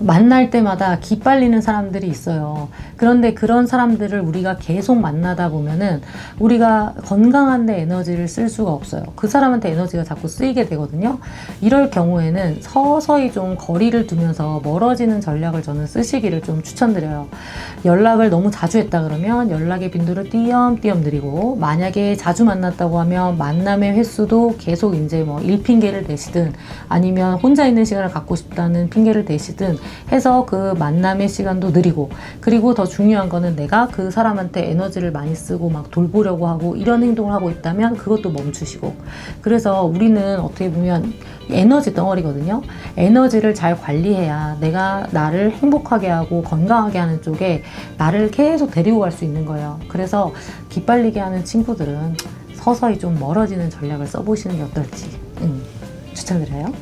만날 때마다 기빨리는 사람들이 있어요. 그런데 그런 사람들을 우리가 계속 만나다 보면은 우리가 건강한데 에너지를 쓸 수가 없어요. 그 사람한테 에너지가 자꾸 쓰이게 되거든요. 이럴 경우에는 서서히 좀 거리를 두면서 멀어지는 전략을 저는 쓰시기를 좀 추천드려요. 연락을 너무 자주 했다 그러면 연락의 빈도를 띄엄띄엄 늘리고 만약에 자주 만났다고 하면 만남의 횟수도 계속 이제 뭐 일핑계를 대시든 아니면 혼자 있는 시간을 갖고 싶다는 핑계를 대시든 해서 그 만남의 시간도 느리고 그리고 더 중요한 거는 내가 그 사람한테 에너지를 많이 쓰고 막 돌보려고 하고 이런 행동을 하고 있다면 그것도 멈추시고 그래서 우리는 어떻게 보면 에너지 덩어리거든요. 에너지를 잘 관리해야 내가 나를 행복하게 하고 건강하게 하는 쪽에 나를 계속 데리고 갈 수 있는 거예요. 그래서 기빨리게 하는 친구들은 서서히 좀 멀어지는 전략을 써보시는 게 어떨지 음, 추천드려요.